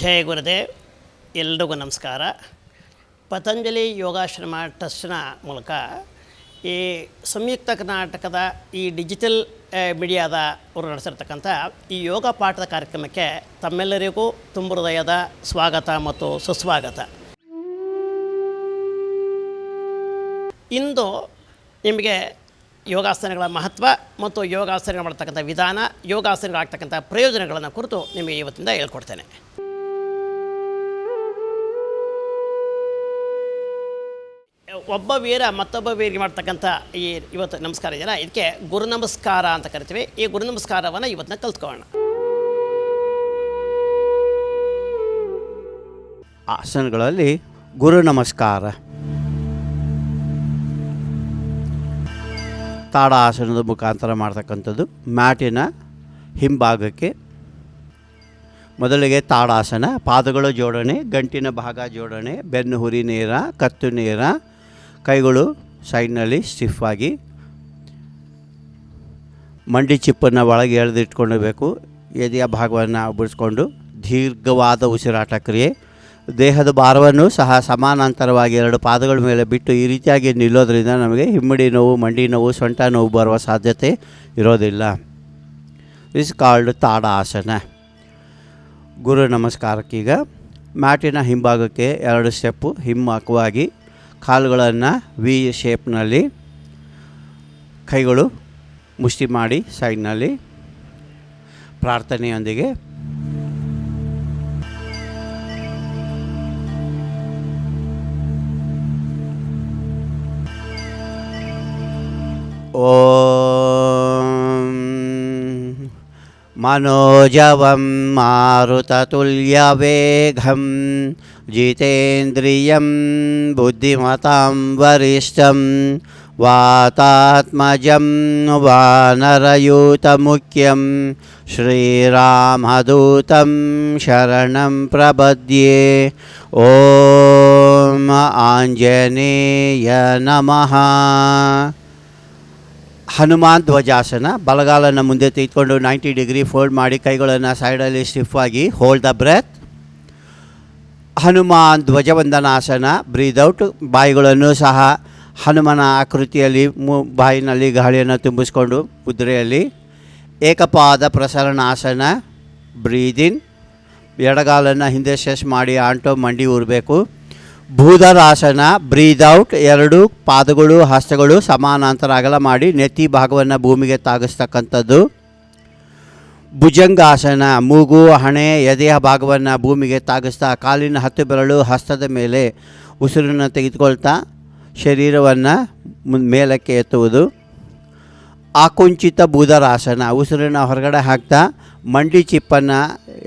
ಜಯ ಗುರುದೇವ್ ಎಲ್ರಿಗೂ ನಮಸ್ಕಾರ. ಪತಂಜಲಿ ಯೋಗಾಶ್ರಮ ಟ್ರಸ್ಟ್ನ ಮೂಲಕ ಈ ಸಂಯುಕ್ತ ಕರ್ನಾಟಕದ ಈ ಡಿಜಿಟಲ್ ಮೀಡಿಯಾದ ಅವರು ನಡೆಸಿರ್ತಕ್ಕಂಥ ಈ ಯೋಗ ಪಾಠದ ಕಾರ್ಯಕ್ರಮಕ್ಕೆ ತಮ್ಮೆಲ್ಲರಿಗೂ ತುಂಬ ಹೃದಯದ ಸ್ವಾಗತ ಮತ್ತು ಸುಸ್ವಾಗತ. ಇಂದು ನಿಮಗೆ ಯೋಗಾಸನಗಳ ಮಹತ್ವ ಮತ್ತು ಯೋಗಾಸನಗಳು ಮಾಡ್ತಕ್ಕಂಥ ವಿಧಾನ, ಯೋಗಾಸನಗಳಾಗ್ತಕ್ಕಂಥ ಪ್ರಯೋಜನಗಳನ್ನು ಕುರಿತು ನಿಮಗೆ ಇವತ್ತಿಂದ ಹೇಳ್ಕೊಡ್ತೇನೆ. ಒಬ್ಬ ವೀರ ಮತ್ತೊಬ್ಬ ವೀರಿಗೆ ಮಾಡ್ತಕ್ಕಂಥ ಈ ಇವತ್ತು ನಮಸ್ಕಾರ ಇದೆಯಲ್ಲ ಇದಕ್ಕೆ ಗುರು ನಮಸ್ಕಾರ ಅಂತ ಕರಿತೀವಿ. ಈ ಗುರು ನಮಸ್ಕಾರವನ್ನು ಇವತ್ತನ್ನ ಕಲ್ತ್ಕೊಳ್ಳೋಣ. ಆಸನಗಳಲ್ಲಿ ಗುರು ನಮಸ್ಕಾರ. ತಾಡ ಆಸನದ ಮುಖಾಂತರ ಮಾಡ್ತಕ್ಕಂಥದ್ದು ಮ್ಯಾಟಿನ ಹಿಂಭಾಗಕ್ಕೆ. ಮೊದಲಿಗೆ ತಾಡಾಸನ, ಪಾದಗಳ ಜೋಡಣೆ, ಗಂಟಿನ ಭಾಗ ಜೋಡಣೆ, ಬೆನ್ನು, ಹುರಿ, ನೇರ, ಕತ್ತು, ನೇರ ಕೈಗಳು ಸೈಡ್ನಲ್ಲಿ ಸ್ಟಿಫ್ ಆಗಿ ಮಂಡಿ ಚಿಪ್ಪನ್ನು ಒಳಗೆ ಎಳೆದಿಟ್ಕೊಂಡಿರಬೇಕು ಎದೆಯ ಭಾಗವನ್ನು ಬಿಡಿಸ್ಕೊಂಡು ದೀರ್ಘವಾದ ಉಸಿರಾಟ ಕ್ರಿಯೆ. ದೇಹದ ಭಾರವನ್ನು ಸಹ ಸಮಾನಾಂತರವಾಗಿ ಎರಡು ಪಾದಗಳ ಮೇಲೆ ಬಿಟ್ಟು ಈ ರೀತಿಯಾಗಿ ನಿಲ್ಲೋದ್ರಿಂದ ನಮಗೆ ಹಿಮ್ಮಡಿ ನೋವು, ಮಂಡಿ ನೋವು, ಸೊಂಟ ನೋವು ಬರುವ ಸಾಧ್ಯತೆ ಇರೋದಿಲ್ಲ. ಇಸ್ ಕಾಲ್ಡ್ ತಾಡ ಆಸನ ಗುರು ನಮಸ್ಕಾರಕ್ಕೀಗ ಮ್ಯಾಟಿನ ಹಿಂಭಾಗಕ್ಕೆ ಎರಡು ಸ್ಟೆಪ್ಪು ಹಿಮ್ಮುಖವಾಗಿ ಕಾಲುಗಳನ್ನು ವಿ ಶೇಪ್ನಲ್ಲಿ ಕೈಗಳು ಮುಷ್ಟಿ ಮಾಡಿ ಸೈಡ್ನಲ್ಲಿ ಪ್ರಾರ್ಥನೆಯೊಂದಿಗೆ. ಓಂ मनोजवं मारुततुल्यवेगं जितेन्द्रियं बुद्धिमतां वरिष्ठं वातात्मजं वानरयूतमुख्यं श्रीरामदूतं शरणं प्रपद्ये। ॐ आञ्जनेय नमः। ಹನುಮಾನ್ ಧ್ವಜಾಸನ, ಬಲಗಾಲನ ಮುಂದೆ ತೆಗೆದುಕೊಂಡು ನೈಂಟಿ ಡಿಗ್ರಿ ಫೋಲ್ಡ್ ಮಾಡಿ ಕೈಗಳನ್ನು ಸೈಡಲ್ಲಿ ಸ್ಟಿಫ್ ಆಗಿ ಹೋಲ್ಡ್ ದ ಬ್ರೆತ್ ಹನುಮಾನ್ ಧ್ವಜವಂದನಾಸನ ಬ್ರೀದ್ ಔಟ್ ಬಾಯಿಗಳನ್ನು ಸಹ ಹನುಮನ ಆಕೃತಿಯಲ್ಲಿ ಮು, ಬಾಯಿನಲ್ಲಿ ಗಾಳಿಯನ್ನು ತುಂಬಿಸ್ಕೊಂಡು ಕುದುರೆಯಲ್ಲಿ. ಏಕಪಾದ ಪ್ರಸರಣಾಸನ ಬ್ರೀದಿನ್ ಎಡಗಾಲನ್ನು ಹಿಂದೆ ಶೆಸ್ ಮಾಡಿ ಆಂಟೋ ಮಂಡಿ ಊರಬೇಕು. ಭೂಧರಾಸನ ಬ್ರೀದ್ ಔಟ್ ಎರಡು ಪಾದಗಳು ಹಸ್ತಗಳು ಸಮಾನಾಂತರ ಅಗಲ ಮಾಡಿ ನೆತ್ತಿ ಭಾಗವನ್ನು ಭೂಮಿಗೆ ತಾಗಿಸ್ತಕ್ಕಂಥದ್ದು. ಭುಜಂಗಾಸನ, ಮೂಗು, ಹಣೆ, ಎದೆಯ ಭಾಗವನ್ನು ಭೂಮಿಗೆ ತಾಗಿಸ್ತಾ ಕಾಲಿನ ಹತ್ತು ಬೆರಳು ಹಸ್ತದ ಮೇಲೆ ಉಸಿರನ್ನು ತೆಗೆದುಕೊಳ್ತಾ ಶರೀರವನ್ನು ಮೇಲಕ್ಕೆ ಎತ್ತುವುದು. ಆಕುಂಚಿತ ಬೂದರಾಸನ ಉಸಿರನ್ನು ಹೊರಗಡೆ ಹಾಕ್ತಾ ಮಂಡಿ ಚಿಪ್ಪನ್ನು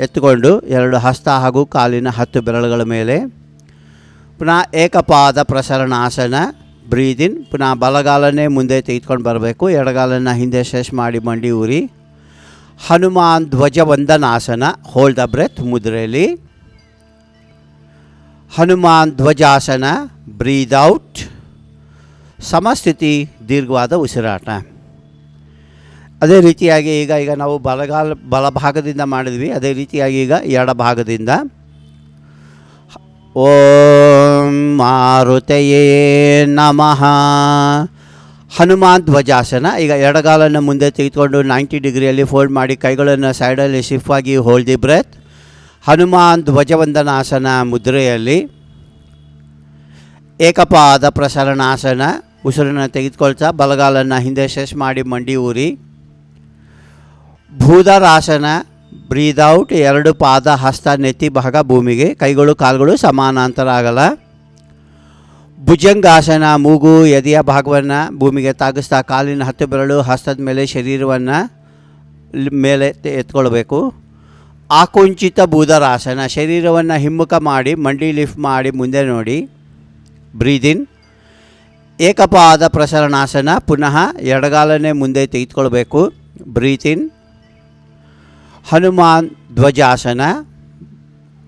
ಎತ್ತುಕೊಂಡು ಎರಡು ಹಸ್ತ ಹಾಗೂ ಕಾಲಿನ ಹತ್ತು ಬೆರಳುಗಳ ಮೇಲೆ. ಪುನಃ ಏಕಪಾದ ಪ್ರಸರಣಾಸನ ಬ್ರೀದಿನ್, ಪುನಃ ಬಲಗಾಲನೇ ಮುಂದೆ ತೆಗೆದುಕೊಂಡು ಬರಬೇಕು. ಎಡಗಾಲನ್ನು ಹಿಂದೆ ಶೇಷ್ ಮಾಡಿ ಮಂಡಿ ಉರಿ ಹನುಮಾನ್ ಧ್ವಜವಂದನಾಸನ ಹೋಲ್ಡ್ ದ ಬ್ರೆತ್ ಮುದ್ರೆಯಲ್ಲಿ ಹನುಮಾನ್ ಧ್ವಜಾಸನ ಬ್ರೀದ್ ಔಟ್ ಸಮಸ್ಥಿತಿ, ದೀರ್ಘವಾದ ಉಸಿರಾಟ. ಅದೇ ರೀತಿಯಾಗಿ ಈಗ ಈಗ ನಾವು ಬಲಗಾಲ, ಬಲಭಾಗದಿಂದ ಮಾಡಿದ್ವಿ. ಅದೇ ರೀತಿಯಾಗಿ ಈಗ ಎಡಭಾಗದಿಂದ. ಓಂ ಮಾರುತಯೇ ನಮಃ. ಹನುಮಾನ್ ಧ್ವಜಾಸನ, ಈಗ ಎಡಗಾಲನ್ನು ಮುಂದೆ ತೆಗೆದುಕೊಂಡು ನೈಂಟಿ ಡಿಗ್ರಿಯಲ್ಲಿ ಫೋಲ್ಡ್ ಮಾಡಿ ಕೈಗಳನ್ನು ಸೈಡಲ್ಲಿ ಶಿಫ್ಟ್ ಆಗಿ ಹೋಲ್ದಿ ಬ್ರೆತ್ ಹನುಮಾನ್ ಧ್ವಜವಂದನಾಸನ ಮುದ್ರೆಯಲ್ಲಿ ಏಕಪಾದ ಪ್ರಸರಣಾಸನ, ಉಸಿರನ್ನು ತೆಗೆದುಕೊಳ್ತಾ ಬಲಗಾಲನ್ನು ಹಿಂದೆ ಶೆಸ್ ಮಾಡಿ ಮಂಡಿ ಊರಿ. ಭೂದರಾಸನ ಬ್ರೀದೌಟ್ ಎರಡು ಪಾದ ಹಸ್ತ ನೆತ್ತಿ ಭಾಗ ಭೂಮಿಗೆ, ಕೈಗಳು ಕಾಲುಗಳು ಸಮಾನಾಂತರ ಆಗಲ್ಲ ಭುಜಂಗಾಸನ, ಮೂಗು, ಎದೆಯ ಭಾಗವನ್ನು ಭೂಮಿಗೆ ತಾಗಿಸ್ತಾ ಕಾಲಿನ ಹತ್ತು ಬೆರಳು ಹಸ್ತದ ಮೇಲೆ ಶರೀರವನ್ನು ಮೇಲೆ ಎತ್ಕೊಳ್ಬೇಕು. ಆಕುಂಚಿತ ಬೂದರಾಸನ, ಶರೀರವನ್ನು ಹಿಮ್ಮುಖ ಮಾಡಿ, ಮಂಡಿ ಲಿಫ್ಟ್ ಮಾಡಿ ಮುಂದೆ ನೋಡಿ. ಬ್ರೀದಿನ್ ಏಕಪಾದ ಪ್ರಸರಣಾಸನ, ಪುನಃ ಎಡಗಾಲನೇ ಮುಂದೆ ತೆಗೆದುಕೊಳ್ಬೇಕು. ಬ್ರೀತಿನ್ ಹನುಮಾನ್ ಧ್ವಜಾಸನ.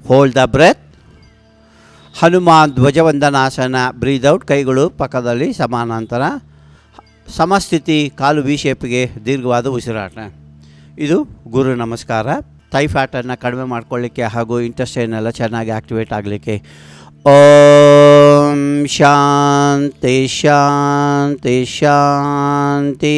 ಹೋಲ್ಡ್ ದ ಬ್ರೆತ್ ಹನುಮಾನ್ ಧ್ವಜವಂದನಾಸನ ಬ್ರೀದೌಟ್ ಕೈಗಳು ಪಕ್ಕದಲ್ಲಿ ಸಮಾನಾಂತರ. ಸಮಸ್ಥಿತಿ, ಕಾಲು ವಿ ಶೇಪ್ಗೆ ದೀರ್ಘವಾದ ಉಸಿರಾಟ. ಇದು ಗುರು ನಮಸ್ಕಾರ. ತೈ ಫ್ಯಾಟನ್ನು ಕಡಿಮೆ ಮಾಡ್ಕೊಳ್ಳಿಕ್ಕೆ ಹಾಗೂ ಇಂಟ್ರೆಸ್ಟೇನೆಲ್ಲ ಚೆನ್ನಾಗಿ ಆ್ಯಕ್ಟಿವೇಟ್ ಆಗಲಿಕ್ಕೆ. ಓಂ ಶಾಂತಿ ಶಾಂತಿ ಶಾಂತಿ